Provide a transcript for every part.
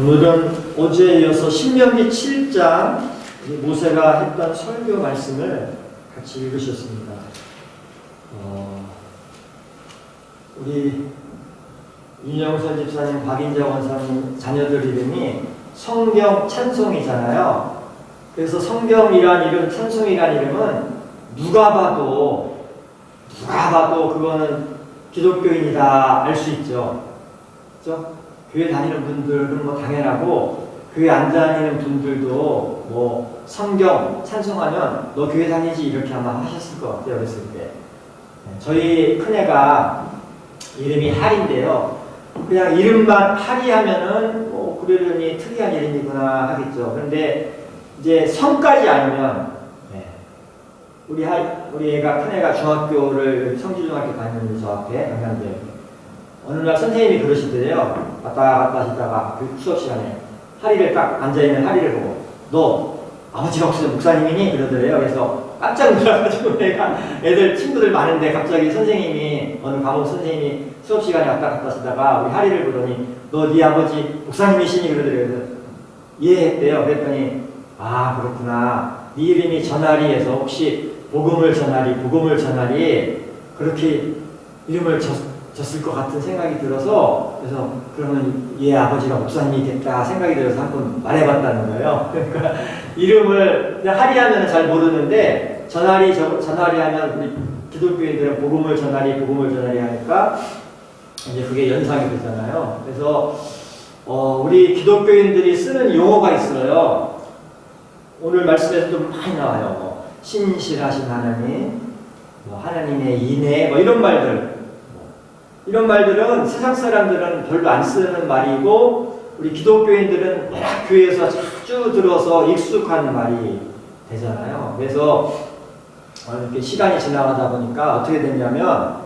오늘은 어제에 이어서 신명기 7장 모세가 했던 설교 말씀을 같이 읽으셨습니다. 어, 우리 윤영선 집사님, 박인재 원사님 자녀들 이름이 성경 찬송이잖아요. 그래서 성경이란 이름, 찬송이란 이름은 누가 봐도 누가 봐도 그거는 기독교인이다 알 수 있죠. 그죠? 교회 다니는 분들은 뭐 당연하고 교회 안 다니는 분들도 뭐 성경 찬송하면 너 교회 다니지? 이렇게 아마 하셨을 것 같아요 어렸을 때. 네, 저희 큰애가 이름이 할인데요. 그냥 이름만 할이 하면은 뭐 그러려니 특이한 이름이구나 하겠죠. 그런데 이제 성까지 알면 네, 우리 할 우리 애가 큰애가 중학교를 성지중학교 다니는데 저 앞에 강남대 어느 날 선생님이 그러시더래요. 왔다 갔다 하시다가 그 수업 시간에 하리를 딱 앉아있는 하리를 보고 너 아버지가 혹시 목사님이니? 그러더래요. 그래서 깜짝 놀라가지고 내가 애들 친구들 많은데 갑자기 선생님이 어느 과목 선생님이 수업 시간에 왔다 갔다 하시다가 우리 하리를 보더니 너 네 아버지 목사님이시니? 그러더래요. 이해했대요. 그랬더니 아 그렇구나. 네 이름이 전하리에서 혹시 복음을 전하리, 복음을 전하리 그렇게 이름을 졌 졌을 것 같은 생각이 들어서 그래서 그러면 얘 아버지가 목사님이 겠다 생각이 들어서 한 번 말해봤다는 거예요. 그러니까 이름을 하리 하면 잘 모르는데 전하리 저, 전하리 하면 우리 기독교인들은 복음을 전하리 복음을 전하리 하니까 이제 그게 연상이 되잖아요. 그래서 어, 우리 기독교인들이 쓰는 용어가 있어요. 오늘 말씀에서 좀 많이 나와요. 뭐, 신실하신 하나님, 뭐 하나님의 인애, 뭐 이런 말들. 이런 말들은 세상 사람들은 별로 안 쓰는 말이고 우리 기독교인들은 워낙 교회에서 자주 들어서 익숙한 말이 되잖아요. 그래서 이렇게 시간이 지나가다 보니까 어떻게 됐냐면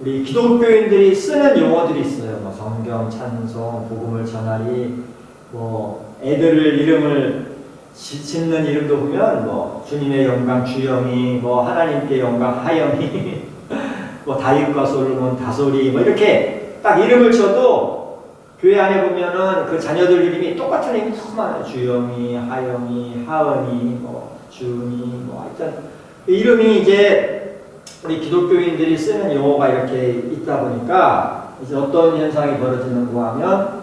우리 기독교인들이 쓰는 용어들이 있어요. 뭐 성경, 찬송, 복음을 전하리, 뭐 애들을 이름을 짓는 이름도 보면 뭐 주님의 영광 주영이, 뭐 하나님께 영광 하영이 뭐 다윗과 솔로몬, 다솔이 뭐 이렇게 딱 이름을 쳐도 교회 안에 보면은 그 자녀들 이름이 똑같은 이름이 너무 많아요. 주영이, 하영이, 하은이, 뭐 주은이, 뭐 하여튼 그 이름이 이제 우리 기독교인들이 쓰는 용어가 이렇게 있다 보니까 이제 어떤 현상이 벌어지는가 하면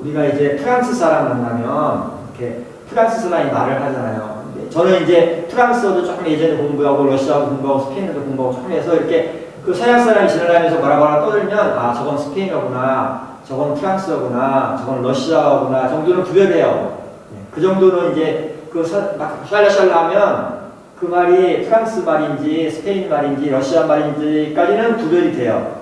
우리가 이제 프랑스 사람 만나면 이렇게 프랑스 사람이 말을 하잖아요. 저는 이제 프랑스어도 조금 예전에 공부하고 러시아어도 공부하고 스페인어도 공부하고 조금 해서 이렇게 그 서양 사람이 지나가면서 뭐라 뭐라 떠들면 아 저건 스페인어구나 저건 프랑스어구나 저건 러시아어구나 정도는 구별해요. 네, 그 정도는 이제 그막 샬라샬라 하면 그 말이 프랑스 말인지 스페인 말인지 러시아 말인지까지는 구별이 돼요.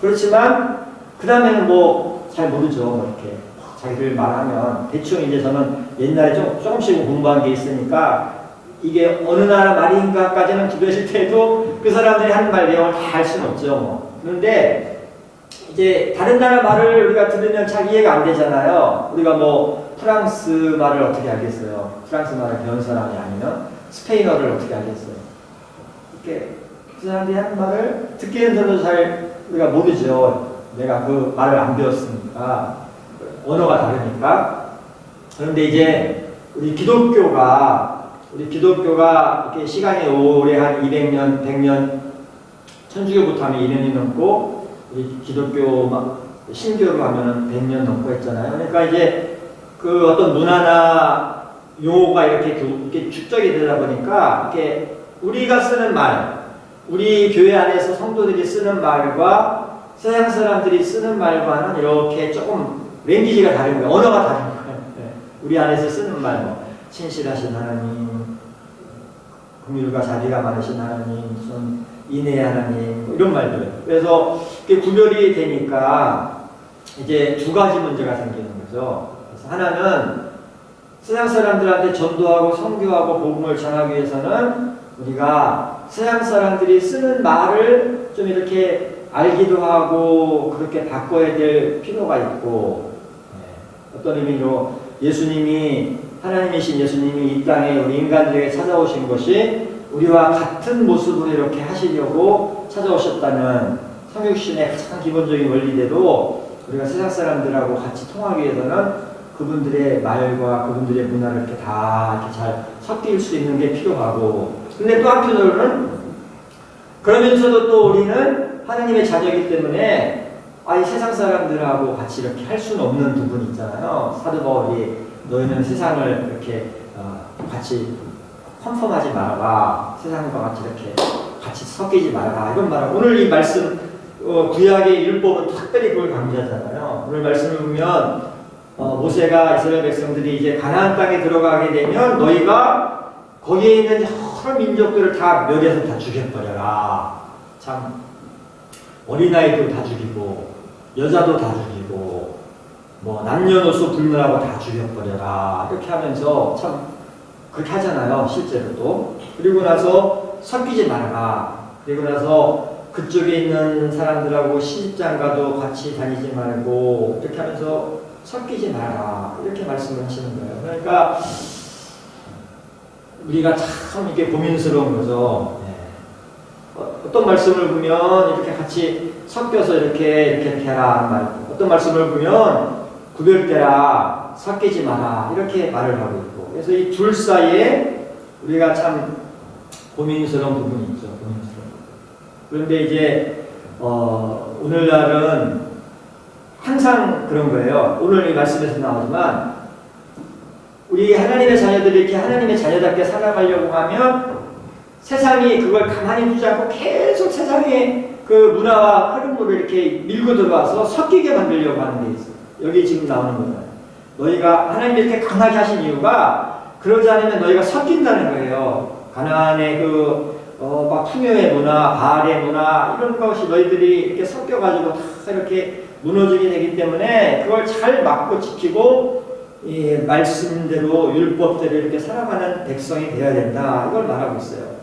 그렇지만 그 다음에는 뭐 잘 모르죠. 뭐 이렇게 자기들 말하면. 대충 이제 저는 옛날에 좀 조금씩 공부한 게 있으니까 이게 어느 나라 말인가까지는 구별일 때도 그 사람들이 하는 말 내용을 다 알 수는 없죠. 뭐. 그런데 이제 다른 나라 말을 우리가 들으면 잘 이해가 안 되잖아요. 우리가 뭐 프랑스 말을 어떻게 알겠어요? 프랑스 말을 배운 사람이 아니면 스페인어를 어떻게 알겠어요? 이렇게 그 사람들이 하는 말을 듣기는 들어도 잘 우리가 모르죠. 내가 그 말을 안 배웠으니까 언어가 다르니까. 그런데 이제 우리 기독교가 우리 기독교가 이렇게 시간이 오래 한 200년, 100년, 천주교부터 하면 2년이 넘고, 우리 기독교 막 신교로 하면은 100년 넘고 했잖아요. 그러니까 이제 그 어떤 문화나 용어가 이렇게, 이렇게 축적이 되다 보니까, 이렇게 우리가 쓰는 말, 우리 교회 안에서 성도들이 쓰는 말과 서양 사람들이 쓰는 말과는 이렇게 조금 랭귀지가 다른 거예요. 언어가 다른 거예요. 네. 우리 안에서 쓰는 말, 뭐. 신실하신 하나님, 긍휼과 자비가 많으신 하나님, 무슨 인애 하나님 뭐 이런 말들. 그래서 그게 구별이 되니까 이제 두 가지 문제가 생기는 거죠. 하나는 서양 사람들한테 전도하고 선교하고 복음을 전하기 위해서는 우리가 서양 사람들이 쓰는 말을 좀 이렇게 알기도 하고 그렇게 바꿔야 될 필요가 있고 네. 어떤 의미로 예수님이 하나님이신 예수님이 이 땅에 우리 인간들에게 찾아오신 것이 우리와 같은 모습으로 이렇게 하시려고 찾아오셨다는 성육신의 가장 기본적인 원리대로 우리가 세상 사람들하고 같이 통하기 위해서는 그분들의 말과 그분들의 문화를 이렇게 다 이렇게 잘 섞일 수 있는 게 필요하고 근데 또 한편으로는 그러면서도 또 우리는 하나님의 자녀이기 때문에 아이 세상 사람들하고 같이 이렇게 할 수는 없는 부분이 있잖아요. 사도 바울이 너희는 세상을 이렇게 어, 같이 컨펌하지 말아라. 세상과 같이 이렇게 같이 섞이지 말아라. 이런 말을 오늘 이 말씀 어, 구약의 율법은 특별히 그걸 강조하잖아요. 오늘 말씀을 보면 어, 모세가 이스라엘 백성들이 이제 가나안 땅에 들어가게 되면 너희가 거기에 있는 여러 민족들을 다 멸해서 다 죽여버려라. 참 어린아이도 다 죽이고 여자도 다 죽이고 뭐 남녀노소 불문하고 다 죽여버려라. 이렇게 하면서 참 그렇게 하잖아요 실제로도 그리고 나서 섞이지 말아라. 그리고 나서 그쪽에 있는 사람들하고 시집장가도 같이 다니지 말고 이렇게 하면서 섞이지 마라. 이렇게 말씀을 하시는 거예요. 그러니까 우리가 참 이게 고민스러운 거죠. 네. 어, 어떤 말씀을 보면 이렇게 같이 섞여서 이렇게 이렇게 하는 말 어떤 말씀을 보면 구별되라 섞이지 마라 이렇게 말을 하고 있고 그래서 이 둘 사이에 우리가 참 고민스러운 부분이 있죠 고민스러운. 그런데 이제 어, 오늘날은 항상 그런 거예요 오늘 이 말씀에서 나오지만 우리 하나님의 자녀들이 이렇게 하나님의 자녀답게 살아가려고 하면 세상이 그걸 가만히 두지 않고 계속 세상의 그 문화와 흐름으로 이렇게 밀고 들어와서 섞이게 만들려고 하는 게 있어요. 여기 지금 나오는 거예요. 너희가 하나님이 이렇게 강하게 하신 이유가 그러지 않으면 너희가 섞인다는 거예요. 가나안의 그, 어, 막 풍요의 문화, 바알의 문화, 이런 것이 너희들이 이렇게 섞여가지고 다 이렇게 무너지게 되기 때문에 그걸 잘 막고 지키고 이 말씀대로 율법대로 이렇게 살아가는 백성이 되어야 된다. 이걸 말하고 있어요.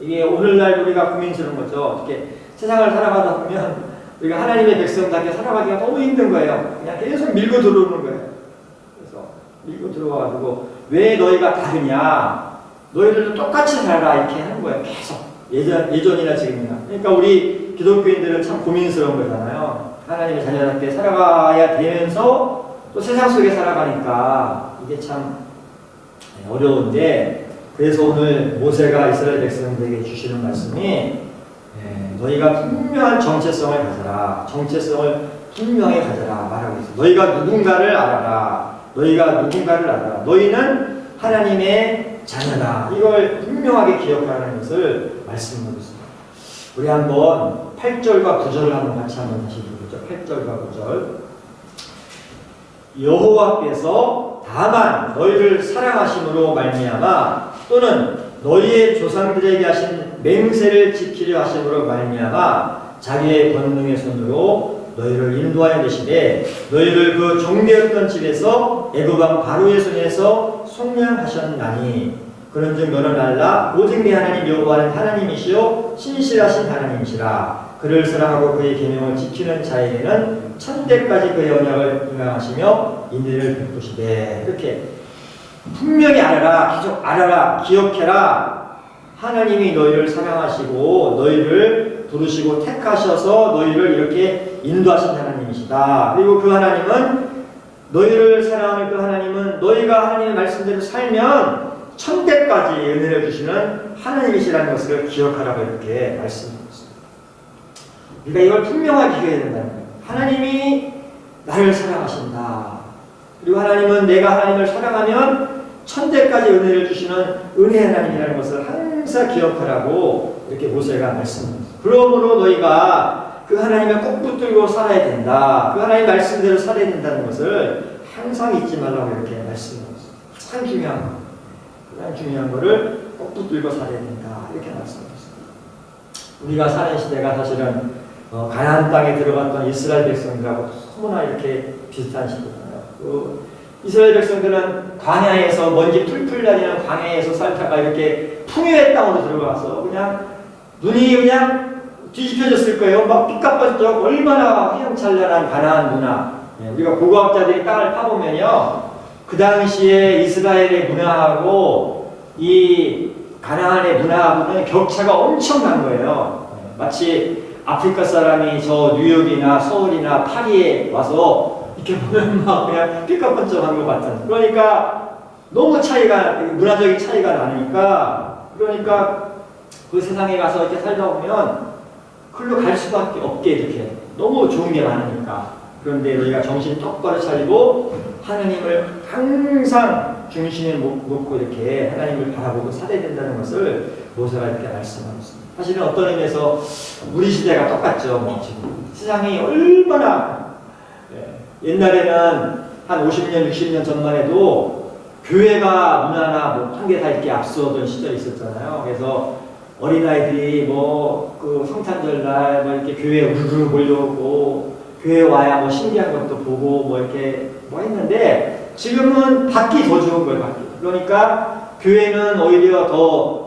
이게 오늘날 우리가 고민스러운 거죠. 어떻게 세상을 살아가다 보면 우리가 하나님의 백성답게 살아가기가 너무 힘든 거예요. 그냥 계속 밀고 들어오는 거예요. 그래서 밀고 들어와가지고 왜 너희가 다르냐? 너희들도 똑같이 살아라 이렇게 하는 거예요. 계속 예전 예전이나 지금이나. 그러니까 우리 기독교인들은 참 고민스러운 거잖아요. 하나님의 자녀답게 살아가야 되면서 또 세상 속에 살아가니까 이게 참 어려운데 그래서 오늘 모세가 이스라엘 백성들에게 주시는 말씀이 예, 너희가 분명한 정체성을 가져라. 정체성을 분명히 가져라 말하고 있어. 너희가 누군가를 알아라. 너희가 누군가를 알아라. 너희는 하나님의 자녀다. 이걸 분명하게 기억하라는 것을 말씀하고 있습니다. 우리 한번 8절과 9절을 한번 같이 한번 다시 읽어보죠. 8절과 9절. 여호와께서 다만 너희를 사랑하심으로 말미암아 또는 너희의 조상들에게 하신 맹세를 지키려 하심으로 말미암아 자기의 권능의 손으로 너희를 인도하여 내시되 너희를 그 종되었던 집에서 애굽왕 바로의 손에서 속량하셨나니. 그런즉 너는 알라 오직 네 하나님 여호와는 하나님이시요 신실하신 하나님이시라. 그를 사랑하고 그의 계명을 지키는 자에게는 천대까지 그의 언약을 인강하시며 인내를 베푸시되. 이렇게 분명히 알아라 계속 알아라 기억해라 하나님이 너희를 사랑하시고 너희를 부르시고 택하셔서 너희를 이렇게 인도하신 하나님이시다 그리고 그 하나님은 너희를 사랑하는 그 하나님은 너희가 하나님의 말씀대로 살면 천대까지 은혜를 주시는 하나님이시라는 것을 기억하라고 이렇게 말씀하고 있습니다. 우리가 이걸 분명하게 기억해야 된다는 거예요. 하나님이 나를 사랑하신다. 그리고 하나님은 내가 하나님을 사랑하면 천대까지 은혜를 주시는 은혜 하나님이라는 것을 항상 기억하라고 이렇게 모세가 말씀합니다. 그러므로 너희가 그 하나님을 꼭 붙들고 살아야 된다. 그 하나님 말씀대로 살아야 된다는 것을 항상 잊지 말라고 이렇게 있습니다. 가장 중요한 거. 가장 중요한 거를 꼭 붙들고 살아야 된다. 이렇게 말씀하고 있습니다. 우리가 사는 시대가 사실은 어, 가나안 땅에 들어갔던 이스라엘 백성들하고 너무나 이렇게 비슷한 시대잖아요. 그 이스라엘 백성들은 광야에서 먼지 풀풀 나는 광야에서 살다가 이렇게 풍요의 땅으로 들어가서 그냥 눈이 그냥 뒤집혀졌을 거예요. 막 삐까뻔쩍 얼마나 휘황찬란한 가나안 문화. 예, 우리가 고고학자들이 땅을 파보면요. 그 당시에 이스라엘의 문화하고 이 가나안의 문화하고는 격차가 엄청난 거예요. 예, 마치 아프리카 사람이 저 뉴욕이나 서울이나 파리에 와서 이렇게 보면 막 그냥 삐까뻔쩍한 것 같은. 그러니까 너무 차이가 문화적인 차이가 나니까 그러니까 그 세상에 가서 이렇게 살다 보면 글로 갈 수밖에 없게 이렇게 너무 좋은 게 많으니까 그런데 너희가 정신 똑바로 차리고 하나님을 항상 중심에 놓- 놓고 이렇게 하나님을 바라보고 살아야 된다는 것을 모세가 이렇게 말씀하고 있습니다. 사실은 어떤 의미에서 우리 시대가 똑같죠. 뭐 지금 세상이 얼마나 예, 옛날에는 한 50년, 60년 전만 해도 교회가 문화나 뭐한개다 이렇게 앞서던 시절이 있었잖아요. 그래서 어린아이들이 뭐 그 성탄절 날 뭐 이렇게 교회에 우르르 몰려오고 교회 와야 뭐 신기한 것도 보고 뭐 이렇게 뭐 했는데 지금은 밖이 더 좋은 거예요, 밖이. 그러니까 교회는 오히려 더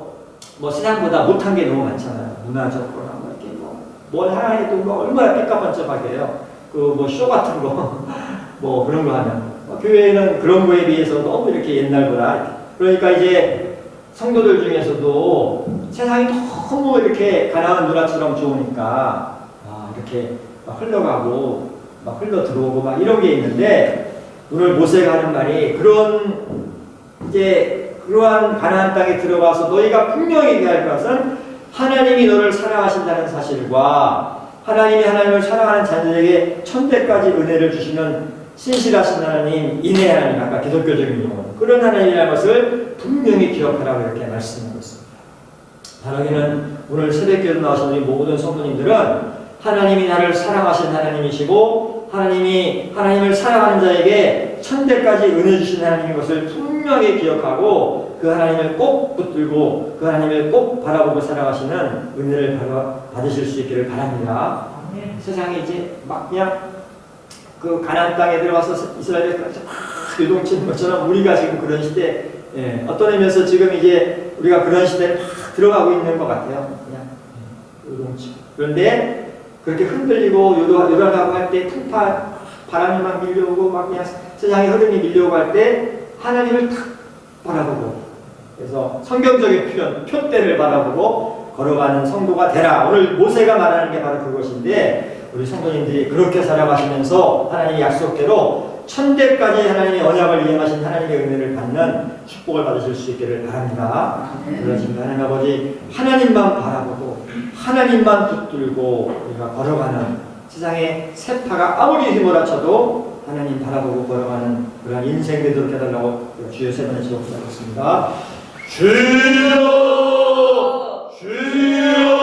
뭐 세상보다 못한 게 너무 많잖아요. 문화적으로나 뭐 이렇게 뭐 뭘 하나 해도 뭐 얼마나 삐까번쩍하게요. 그뭐쇼 같은 거 뭐 그런 거 하면. 어, 교회는 그런 거에 비해서 너무 이렇게 옛날보다 그러니까 이제 성도들 중에서도 세상이 너무 이렇게 가나안 누나처럼 좋으니까 아, 이렇게 막 흘러가고 막 흘러 들어오고 막 이런 게 있는데 오늘 모세가 하는 말이 그런 이제 그러한 가나안 땅에 들어가서 너희가 분명히 얘기할 것은 하나님이 너를 사랑하신다는 사실과 하나님이 하나님을 사랑하는 자녀에게 천대까지 은혜를 주시는 신실하신 하나님, 인해 하나님, 아까 기독교적인 용어 그런 하나님이라는 것을 분명히 기억하라고 이렇게 말씀하고 있습니다. 바라기는 오늘 새벽기도 나오신 우리 모든 성도님들은 하나님이 나를 사랑하신 하나님이시고 하나님이 하나님을 사랑하는 자에게 천대까지 은혜 주신 하나님인 것을 분명히 기억하고 그 하나님을 꼭 붙들고 그 하나님을 꼭 바라보고 살아가시는 은혜를 받으실 수 있기를 바랍니다. 세상에 이제 막 그냥 그 가나안 땅에 들어가서 이스라엘에 막 요동치는 것처럼 우리가 지금 그런 시대 예, 어떤 의미에서 지금 이제 우리가 그런 시대에 막 들어가고 있는 것 같아요. 그냥 예, 요동치고 그런데 그렇게 흔들리고 요동, 요동하고 할때 풍파 바람이 막 밀려오고 막 그냥 세상의 흐름이 밀려오고 할 때 하나님을 탁 바라보고 그래서 성경적인 표현 표대를 바라보고 걸어가는 성도가 되라 오늘 모세가 말하는 게 바로 그것인데 우리 성도님들이 그렇게 살아가시면서 하나님의 약속대로 천대까지 하나님의 언약을 이행하신 하나님의 은혜를 받는 축복을 받으실 수 있기를 바랍니다. 그러신 하나님 아버지 하나님만 바라보고 하나님만 붙들고 우리가 걸어가는 세상의 세파가 아무리 휘몰아쳐도 하나님 바라보고 걸어가는 그런 인생 되도록 해달라고 주여 세 번의 기도하겠습니다. 주여 주여.